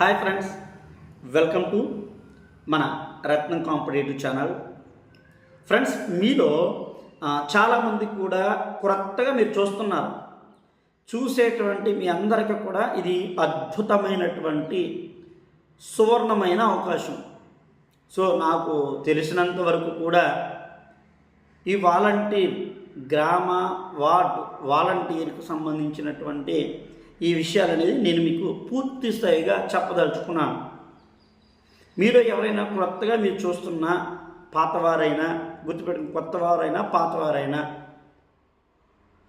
Hi friends welcome to మన రత్నం competitive channel. Friends మీలో చాలామంది కూడా కొత్తగా మీరు చూస్తున్నారు. చూసేటువంటి మీ అందరికీ కూడా ఇది అద్భుతమైనటువంటి సువర్ణమైన అవకాశం. సో నాకు తెలిసినంత వరకు కూడా ఈ వాలంటీర్ గ్రామ వార్డ్ వాలంటీర్కి సంబంధించినటువంటి ఈ విషయాలనేది నేను మీకు పూర్తి స్థాయిగా చెప్పదలుచుకున్నాను. మీరు ఎవరైనా కొత్తగా మీరు చూస్తున్న పాతవారైనా గుర్తుపెట్టుకుని కొత్తవారైనా పాతవారైనా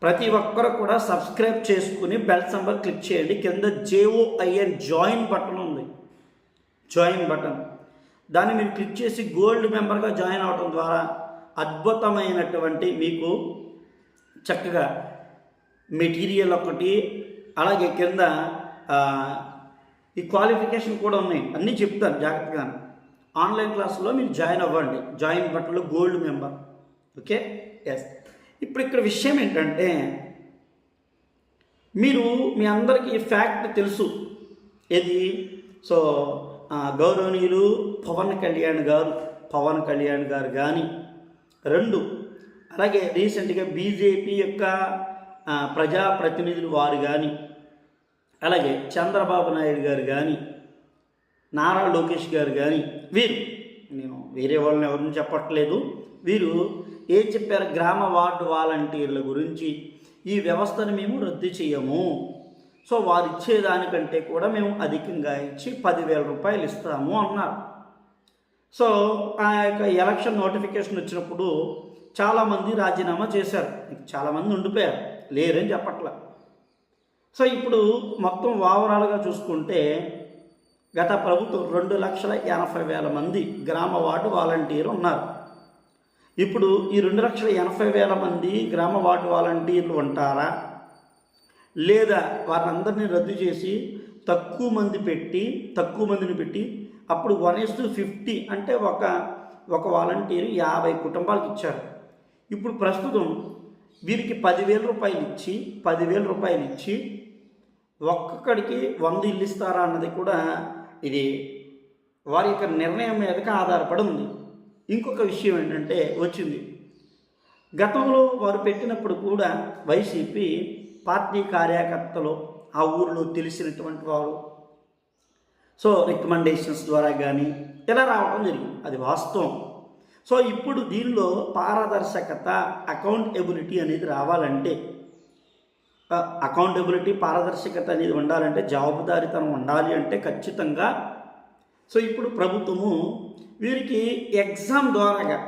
ప్రతి ఒక్కరు కూడా సబ్స్క్రైబ్ చేసుకుని బెల్ సింబల్ క్లిక్ చేయండి. కింద J O I N join button ఉంది. Join button. దాన్ని మీరు క్లిక్ చేసి గోల్డ్ మెంబర్గా జాయిన్ అవడం ద్వారా అద్భుతమైనటువంటి మీకు చక్కగా మెటీరియల్ ఒకటి అలాగే కింద ఈ క్వాలిఫికేషన్ కూడా ఉన్నాయి. అన్నీ చెప్తాను జాగ్రత్తగా. ఆన్లైన్ క్లాస్లో మీరు జాయిన్ అవ్వండి. జాయిన్ బటన్లో గోల్డ్ మెంబర్. ఓకే? ఎస్ ఇప్పుడు ఇక్కడ విషయం ఏంటంటే మీరు మీ అందరికీ ఫ్యాక్ట్ తెలుసు. ఏది? సో గౌరవనీయులు పవన్ కళ్యాణ్ గారు పవన్ కళ్యాణ్ గారు కానీ రెండు. అలాగే రీసెంట్గా బీజేపీ యొక్క ప్రజాప్రతినిధులు వారు కానీ అలాగే చంద్రబాబు నాయుడు గారు కానీ నారా లోకేష్ గారు కానీ వీరు నేను వేరే వాళ్ళని ఎవరిని చెప్పట్లేదు వీరు ఏం చెప్పారు? గ్రామ వార్డు వాలంటీర్ల గురించి ఈ వ్యవస్థను మేము రద్దు చేయము. సో వారు ఇచ్చేదానికంటే కూడా మేము అధికంగా ఇచ్చి పదివేల రూపాయలు ఇస్తాము అన్నారు. సో ఆ యొక్క ఎలక్షన్ నోటిఫికేషన్ వచ్చినప్పుడు చాలామంది రాజీనామా చేశారు. చాలామంది ఉండిపోయారు. లేరని చెప్పట్లా. సో ఇప్పుడు మొత్తం ఓవరాల్గా చూసుకుంటే గత ప్రభుత్వం రెండు లక్షల ఎనభై వేల మంది గ్రామ వార్డు వాలంటీర్ ఉన్నారు. ఇప్పుడు ఈ రెండు లక్షల ఎనభై వేల మంది గ్రామ వార్డు వాలంటీర్లు ఉంటారా? లేదా వారందరినీ రద్దు చేసి తక్కువ మంది పెట్టి తక్కువ మందిని పెట్టి అప్పుడు వన్ ఇస్ టు ఫిఫ్టీ అంటే ఒక ఒక వాలంటీర్ యాభై కుటుంబాలకు ఇచ్చారు. ఇప్పుడు ప్రస్తుతం వీరికి పదివేల రూపాయలు ఇచ్చి పదివేల రూపాయలు ఇచ్చి ఒక్కొక్కడికి వంద ఇల్లు ఇస్తారా అన్నది కూడా ఇది వారి యొక్క నిర్ణయం మీదకి ఆధారపడి ఉంది. ఇంకొక విషయం ఏంటంటే వచ్చింది. గతంలో వారు పెట్టినప్పుడు కూడా వైసీపీ పార్టీ కార్యకర్తలు ఆ ఊరిలో తెలిసినటువంటి వారు. సో రికమెండేషన్స్ ద్వారా కానీ ఇలా రావడం జరిగింది. అది వాస్తవం. సో ఇప్పుడు దీనిలో పారదర్శకత అకౌంటబిలిటీ అనేది రావాలంటే అకౌంటబిలిటీ పారదర్శకత అనేది ఉండాలంటే జవాబుదారీతనం ఉండాలి అంటే ఖచ్చితంగా సో ఇప్పుడు ప్రభుత్వము వీరికి ఎగ్జామ్ ద్వారాగా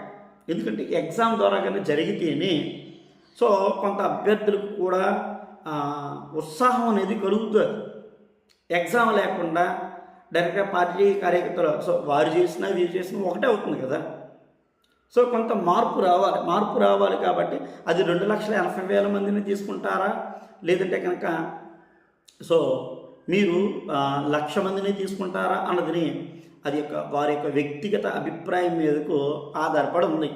ఎందుకంటే ఎగ్జామ్ ద్వారాగానే జరిగితేనే సో కొంత అభ్యర్థులకు కూడా ఉత్సాహం అనేది కలుగుతుంది. ఎగ్జామ్ లేకుండా డైరెక్ట్గా పార్టీ కార్యకర్తలు సో వారు చేసినా వీరు చేసినా ఒకటే అవుతుంది కదా. సో కొంత మార్పు రావాలి మార్పు రావాలి కాబట్టి అది రెండు లక్షల ఎనభై వేల మందిని తీసుకుంటారా? లేదంటే కనుక సో మీరు లక్ష మందిని తీసుకుంటారా అన్నదిని అది యొక్క వారి యొక్క వ్యక్తిగత అభిప్రాయం మీదకు ఆధారపడి ఉంది.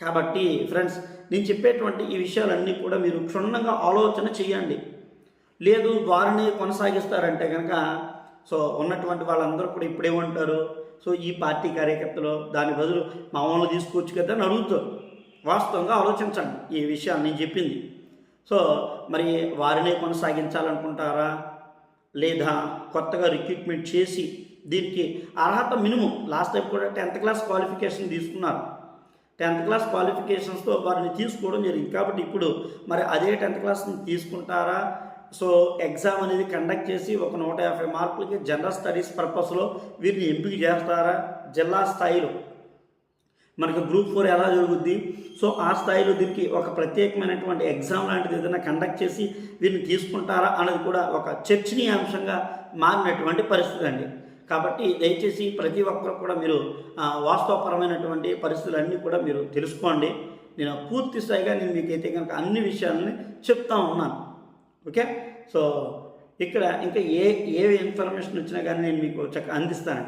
కాబట్టి ఫ్రెండ్స్ నేను చెప్పేటువంటి ఈ విషయాలన్నీ కూడా మీరు క్షుణ్ణంగా ఆలోచన చేయండి. లేదు వారిని కొనసాగిస్తారంటే కనుక సో ఉన్నటువంటి వాళ్ళందరూ కూడా ఇప్పుడేమంటారు సో ఈ పార్టీ కార్యకర్తలు దాని బదులు మా తీసుకోవచ్చు కదా అని అడుగుతారు. వాస్తవంగా ఆలోచించండి. ఈ విషయాన్ని నేను చెప్పింది. సో మరి వారినే కొనసాగించాలనుకుంటారా? లేదా కొత్తగా రిక్రూట్మెంట్ చేసి దీనికి అర్హత మినిమం. లాస్ట్ టైం కూడా టెన్త్ క్లాస్ క్వాలిఫికేషన్ తీసుకున్నారు. టెన్త్ క్లాస్ క్వాలిఫికేషన్స్తో వారిని తీసుకోవడం జరిగింది. కాబట్టి ఇప్పుడు మరి అదే టెన్త్ క్లాస్ని తీసుకుంటారా? సో ఎగ్జామ్ అనేది కండక్ట్ చేసి ఒక నూట యాభై మార్కులకి జనరల్ స్టడీస్ పర్పస్లో వీరిని ఎంపిక చేస్తారా? జిల్లా స్థాయిలో. మనకి గ్రూప్ ఫోర్ ఎలా జరుగుద్ది? సో ఆ స్థాయిలో దీనికి ఒక ప్రత్యేకమైనటువంటి ఎగ్జామ్ లాంటిది ఏదైనా కండక్ట్ చేసి వీరిని తీసుకుంటారా అన్నది కూడా ఒక చర్చనీయాంశంగా మారినటువంటి పరిస్థితి అండి. కాబట్టి దయచేసి ప్రతి ఒక్కరు కూడా మీరు వాస్తవపరమైనటువంటి పరిస్థితులన్నీ కూడా మీరు తెలుసుకోండి. నేను పూర్తి స్థాయిగా నేను మీకైతే కనుక అన్ని విషయాలని చెప్తా ఉన్నాను. ఓకే? సో ఇక్కడ ఇంకా ఏ ఏ ఇన్ఫర్మేషన్ వచ్చినా కానీ నేను మీకు చక్క అందిస్తాను.